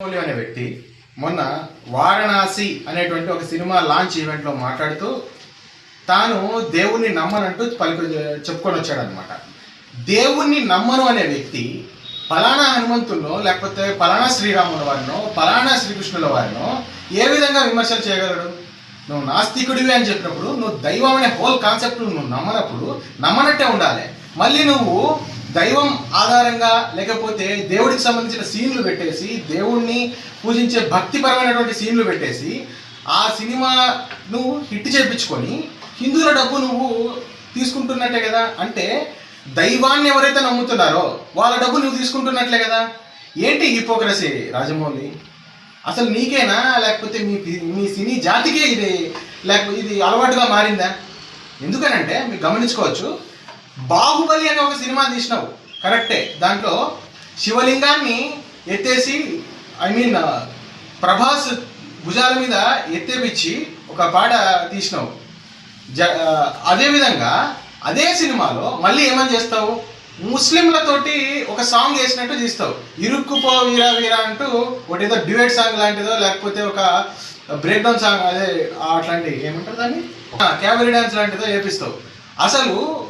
రాజమౌళి అనే వ్యక్తి మొన్న వారణాసి అనేటువంటి ఒక సినిమా లాంచ్ ఈవెంట్లో మాట్లాడుతూ తాను దేవుణ్ణి నమ్మనంటూ పలుకు చెప్పుకొని వచ్చాడనమాట దేవుణ్ణి నమ్మను అనే వ్యక్తి ఫలానా హనుమంతుల్లో లేకపోతే ఫలానా శ్రీరాముల వారినో ఫలానా శ్రీకృష్ణుల వారినో ఏ విధంగా విమర్శలు చేయగలడు? నువ్వు నాస్తికుడివి అని చెప్పినప్పుడు నువ్వు దైవం అనే హోల్ కాన్సెప్ట్ నువ్వు నమ్మనప్పుడు నమ్మనట్టే ఉండాలి. మళ్ళీ నువ్వు దైవం ఆధారంగా లేకపోతే దేవుడికి సంబంధించిన సీన్లు పెట్టేసి దేవుణ్ణి పూజించే భక్తిపరమైనటువంటి సీన్లు పెట్టేసి ఆ సినిమాను హిట్ చేయించుకొని హిందువుల డబ్బు నువ్వు తీసుకుంటున్నట్టే కదా? అంటే దైవాన్ని ఎవరైతే నమ్ముతున్నారో వాళ్ళ డబ్బు నువ్వు తీసుకుంటున్నట్లే కదా? ఏంటి హిపోక్రసీ రాజమౌళి? అసలు నీకేనా? లేకపోతే మీ మీ సినీ జాతికే ఇది లేకపోతే ఇది అలవాటుగా మారిందా? ఎందుకనంటే మీరు గమనించుకోవచ్చు బాహుబలి అనే ఒక సినిమా తీసినావు. కరెక్టే. దాంట్లో శివలింగాన్ని ఎత్తేసి ఐ మీన్ uh, ప్రభాస్ భుజాల మీద ఎత్తేపిచ్చి ఒక పాట తీసినావు. జ uh, అదేవిధంగా అదే సినిమాలో మళ్ళీ ఏమని చేస్తావు? ముస్లింలతోటి ఒక సాంగ్ వేసినట్టు తీస్తావు. ఇరుక్కుపో వీరా వీరా అంటూ ఒకటి ఏదో డ్యూయట్ సాంగ్ లాంటిదో లేకపోతే ఒక బ్రేక్ డౌన్ సాంగ్ అదే అట్లాంటి ఏమంటారు దాన్ని? క్యాబరీ డ్యాన్స్ లాంటిదో వేపిస్తావు. అసలు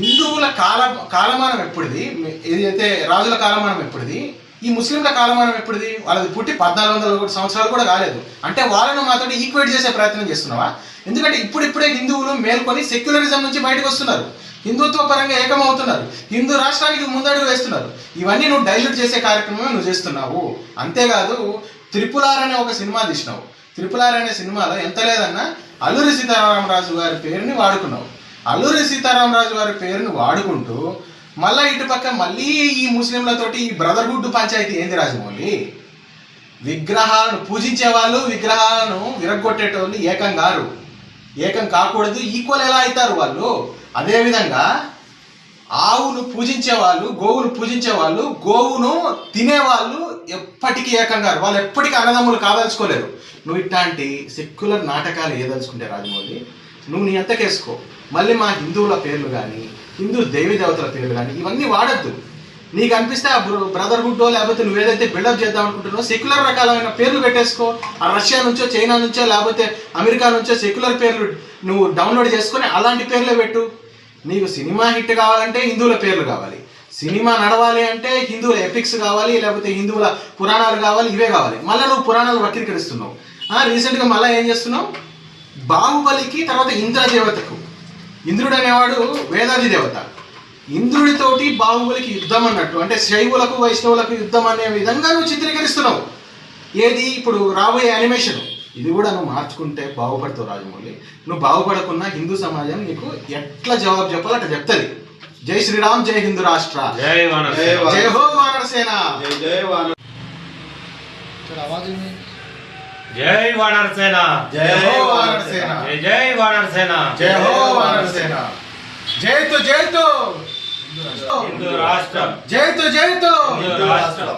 హిందువుల కాల కాలమానం ఎప్పుడుది? ఏదైతే రాజుల కాలమానం ఎప్పుడుది? ఈ ముస్లింల కాలమానం ఎప్పుడుది? వాళ్ళది పుట్టి పద్నాలుగు వందల ఒకటి సంవత్సరాలు కూడా కాలేదు. అంటే వాళ్ళను మాతో ఈక్వేట్ చేసే ప్రయత్నం చేస్తున్నావా? ఎందుకంటే ఇప్పుడిప్పుడే హిందువులు మేల్కొని సెక్యులరిజం నుంచి బయటకు వస్తున్నారు. హిందుత్వ పరంగా ఏకమవుతున్నారు. హిందూ రాష్ట్రానికి ముందడుగు వేస్తున్నారు. ఇవన్నీ నువ్వు డైల్యూట్ చేసే కార్యక్రమమే నువ్వు చేస్తున్నావు. అంతేకాదు త్రిపులార్ అనే ఒక సినిమా తీసినావు. త్రిపులార్ అనే సినిమాలో ఎంత లేదన్నా అల్లూరి సీతారామరాజు గారి పేరుని వాడుకున్నావు. అల్లూరి సీతారామరాజు వారి పేరును వాడుకుంటూ మళ్ళా ఇటు పక్క మళ్ళీ ఈ ముస్లింలతోటి ఈ బ్రదర్హుడ్ పంచాయతీ ఏంది రాజమౌళి? విగ్రహాలను పూజించే వాళ్ళు విగ్రహాలను విరగొట్టేటోళ్ళు ఏకం గారు ఏకం కాకూడదు ఈక్వల్ ఎలా అవుతారు వాళ్ళు? అదేవిధంగా ఆవును పూజించే వాళ్ళు గోవును పూజించే వాళ్ళు గోవును తినేవాళ్ళు ఎప్పటికీ ఏకం గారు వాళ్ళు ఎప్పటికీ అన్నదమ్ములు కాదలుచుకోలేరు. నువ్వు ఇట్లాంటి సెక్యులర్ నాటకాలు ఏదలుచుకుంటే రాజమౌళి నువ్వు నీ అంతకేసుకో మళ్ళీ మా హిందువుల పేర్లు కానీ హిందూ దేవి దేవతల పేర్లు కానీ ఇవన్నీ వాడద్దు. నీకు అనిపిస్తే ఆ బ్రదర్హుడ్డో లేకపోతే నువ్వు ఏదైతే బిల్డప్ చేద్దాం అనుకుంటున్నావో సెక్యులర్ రకాలైన పేర్లు పెట్టేసుకో. ఆ రష్యా నుంచో చైనా నుంచో లేకపోతే అమెరికా నుంచో సెక్యులర్ పేర్లు నువ్వు డౌన్లోడ్ చేసుకొని అలాంటి పేర్లే పెట్టు. నీకు సినిమా హిట్ కావాలంటే హిందువుల పేర్లు కావాలి. సినిమా నడవాలి అంటే హిందువుల ఎపిక్స్ కావాలి లేకపోతే హిందువుల పురాణాలు కావాలి ఇవే కావాలి. మళ్ళీ నువ్వు పురాణాలు వక్రీకరిస్తున్నావు. రీసెంట్గా మళ్ళీ ఏం చేస్తున్నావు? బాహుబలికి తర్వాత ఇంద్రదేవతకు. ఇంద్రుడు అనేవాడు వేదాది దేవత. ఇంద్రుడితోటి బాహుబలికి యుద్ధం అన్నట్టు అంటే శైవులకు వైష్ణవులకు యుద్ధం అనే విధంగా నువ్వు చిత్రీకరిస్తున్నావు. ఏది? ఇప్పుడు రాబోయే యానిమేషన్ ఇది కూడా నువ్వు మార్చుకుంటే బాగుపడతావు రాజమౌళి. నువ్వు బాగుపడకున్నా హిందూ సమాజం నీకు ఎట్లా జవాబు చెప్పాలో అట్లా చెప్తుంది. జై శ్రీరామ్ జై హిందూ రాష్ట్ర. జై వానర జై. జై హో వానర సేన జై జై వాన జై వానర సేన జై హో వానర సేన జై జై వానర సేన జై హో వానర సేన జైతు జైతు హిందూ రాష్ట్రం. జైతు జైతు హిందూ రాష్ట్రం.